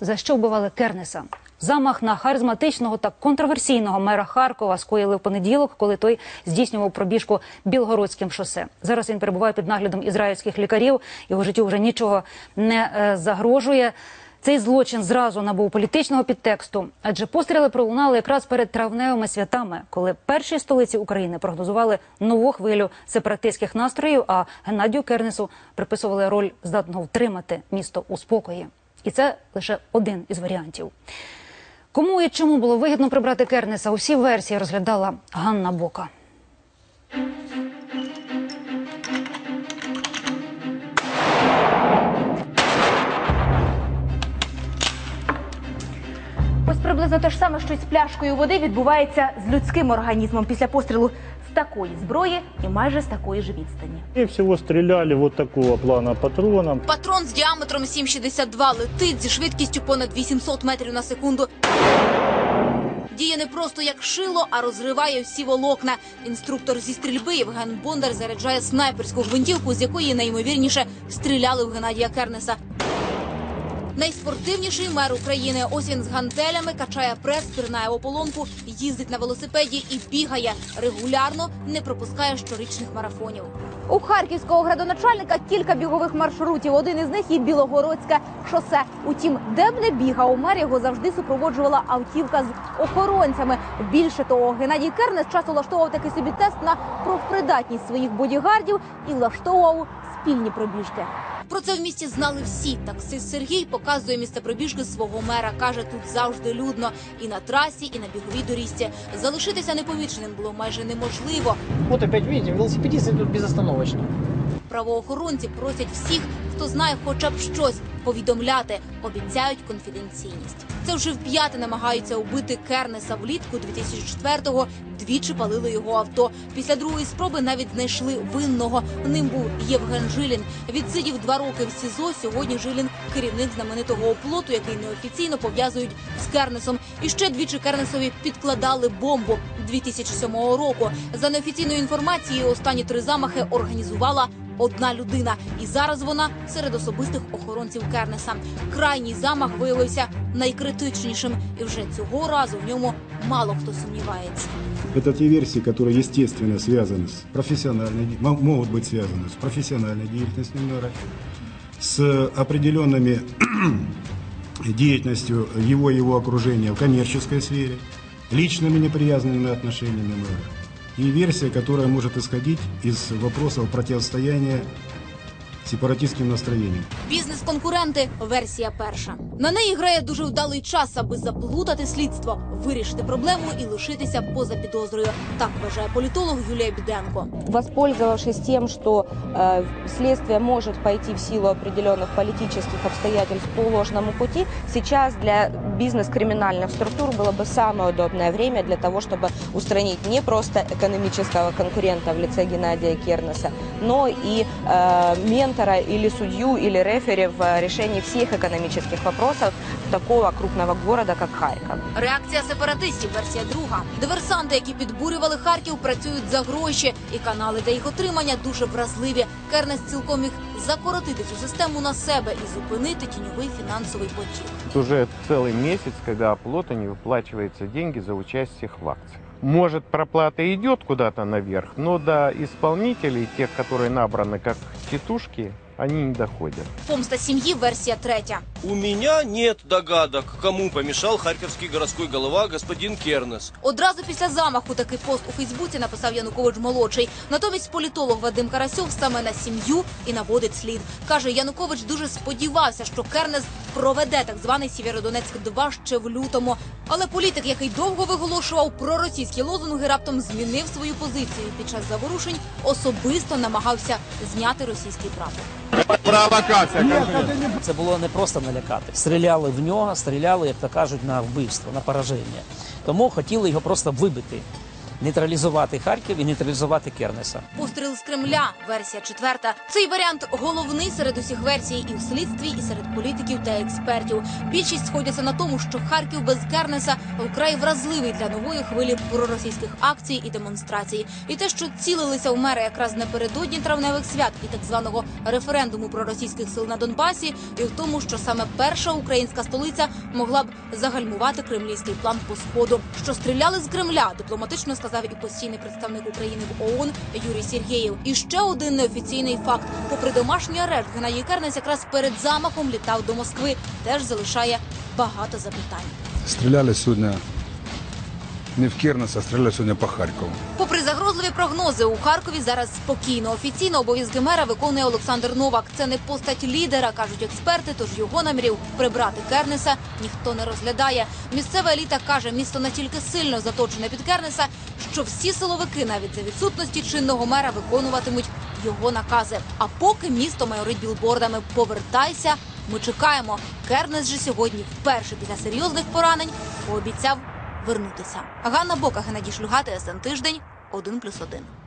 За що вбивали Кернеса? Замах на харизматичного та контроверсійного мера Харкова скоїли в понеділок, коли той здійснював пробіжку Білгородським шосе. Зараз він перебуває під наглядом ізраїльських лікарів. Його життю вже нічого не е, загрожує. Цей злочин зразу набув політичного підтексту, адже постріли пролунали якраз перед травневими святами, коли першій столиці України прогнозували нову хвилю сепаратистських настроїв. А Геннадію Кернесу приписували роль здатного втримати місто у спокої. І це лише один із варіантів. Кому і чому було вигідно прибрати Кернеса? Усі версії розглядала Ганна Бока. Приблизно те ж саме, що й з пляшкою води відбувається з людським організмом після пострілу з такої зброї і майже з такої ж відстані. И всего стреляли вот такого плана патроном. Патрон з діаметром 7,62 летить зі швидкістю понад 800 метрів на секунду. Діє не просто як шило, а розриває всі волокна. Інструктор зі стрільби Євген Бондар заряджає снайперську гвинтівку, з якої найімовірніше стріляли в Геннадія Кернеса. Найспортивніший мер України. Ось він з гантелями качає прес, пірнає ополонку, їздить на велосипеді і бігає регулярно, не пропускає щорічних марафонів. У харківського градоначальника кілька бігових маршрутів. Один із них і Білогородське шосе. Утім, де б не бігав, мер його завжди супроводжувала автівка з охоронцями. Більше того, Геннадій Кернес часто влаштовував такий собі тест на профпридатність своїх бодігардів і влаштовував спільні пробіжки. Про це в місті знали всі. Таксист Сергій показує місце пробіжки свого мера. каже, тут завжди людно і на трасі, і на біговій доріжці. Залишитися непоміченим було майже неможливо. Вот опять видите, велосипедисты идут безостановочно. Правоохоронці просять всіх, хто знає хоча б щось, повідомляти, обіцяють конфіденційність. Це вже вп'яте намагаються убити Кернеса влітку 2004-го. Двічі палили його авто. Після другої спроби навіть знайшли винного. Ним був Євген Жилін. Відсидів два роки в СІЗО. Сьогодні Жилін керівник знаменитого оплоту, який неофіційно пов'язують з Кернесом. І ще двічі Кернесові підкладали бомбу 2007 року. За неофіційною інформацією, останні три замахи організувала одна людина, і зараз вона серед особистих охоронців Кернеса. Крайній замах виявився найкритичнішим, і вже цього разу в ньому мало хто сумнівається. Это те версии, которые, естественно, связаны с профессиональной, де- мо- могут быть связаны с профессиональной деятельностью мэра, с определенными деятельностью его и его окружения в коммерческой сфере, личными неприязненными отношениями мэра. И версия, которая может исходить из вопросов противостояния сепаратистським настроєнням. Бізнес-конкуренти версія перша. На неї грає дуже вдалий час, аби заплутати слідство, вирішити проблему і лишитися поза підозрою. Так вважає політолог Юлія Біденко. воспользовавшись тем, что э, следствие может пойти в силу определенных политических обстоятельств по ложному пути, сейчас для бизнес-криминальных структур было бы самое удобное время для того, чтобы устранить не просто экономического конкурента в лице Геннадия Кернеса, но и э, ментора или судью или рефери в решении всех экономических вопросов такого крупного города, как Харьков. Реакція сепаратистів, версія друга. Диверсанти, які підбурювали Харків, працюють за гроші, і канали для їх отримання дуже вразливі. Кернес цілком міг закоротити цю систему на себе і зупинити тіньовий фінансовий потік. Это уже целый месяц, когда оплоту не выплачиваются деньги за участие в акциях. Может, проплата идет куда-то наверх, но до исполнителей, тех, которые набраны как тетушки, они не доходят. Помста сім'ї, версія третя. У меня нет догадок, кому помешал харьковский городской голова господин Кернес. Одразу після замаху такий пост у Фейсбуці написав Янукович молодший. Натомість політолог Вадим Карасьов саме на сім'ю і наводить слід. Каже, Янукович дуже сподівався, що Кернес проведе так званий Сєвєродонецьк 2 ще в лютому. Але політик, який довго виголошував проросійські лозунги, раптом змінив свою позицію. Під час заворушень особисто намагався зняти російський прапор. Це було не просто налякати. Стріляли в нього, стріляли, як то кажуть, на вбивство, на пораження. Тому хотіли його просто вибити нейтралізувати Харків і нейтралізувати Кернеса. Постріл з Кремля, версія четверта. Цей варіант головний серед усіх версій і в слідстві, і серед політиків та експертів. Більшість сходяться на тому, що Харків без Кернеса вкрай вразливий для нової хвилі проросійських акцій і демонстрацій. І те, що цілилися в мери якраз напередодні травневих свят і так званого референдуму проросійських сил на Донбасі, і в тому, що саме перша українська столиця могла б загальмувати кремлівський план по сходу, що стріляли з Кремля, дипломатично сказав і постійний представник України в ООН Юрій Сергєєв. І ще один неофіційний факт: попри домашній арешт, Геннадій Кернес якраз перед замахом літав до Москви, теж залишає багато запитань. Стріляли сьогодні не в Кернес, а стріляли сьогодні по Харкову. Попри загрозливі прогнози, у Харкові зараз спокійно. Офіційно обов'язки мера виконує Олександр Новак. Це не постать лідера, кажуть експерти. Тож його намірів прибрати Кернеса ніхто не розглядає. Місцева еліта каже, місто настільки сильно заточене під Кернеса, що всі силовики, навіть за відсутності чинного мера, виконуватимуть його накази. А поки місто майорить білбордами Повертайся. Ми чекаємо. Кернес же сьогодні вперше після серйозних поранень пообіцяв вернутися. Ганна Бока, Геннадій Шлюгати, СН Тиждень, 1+,1.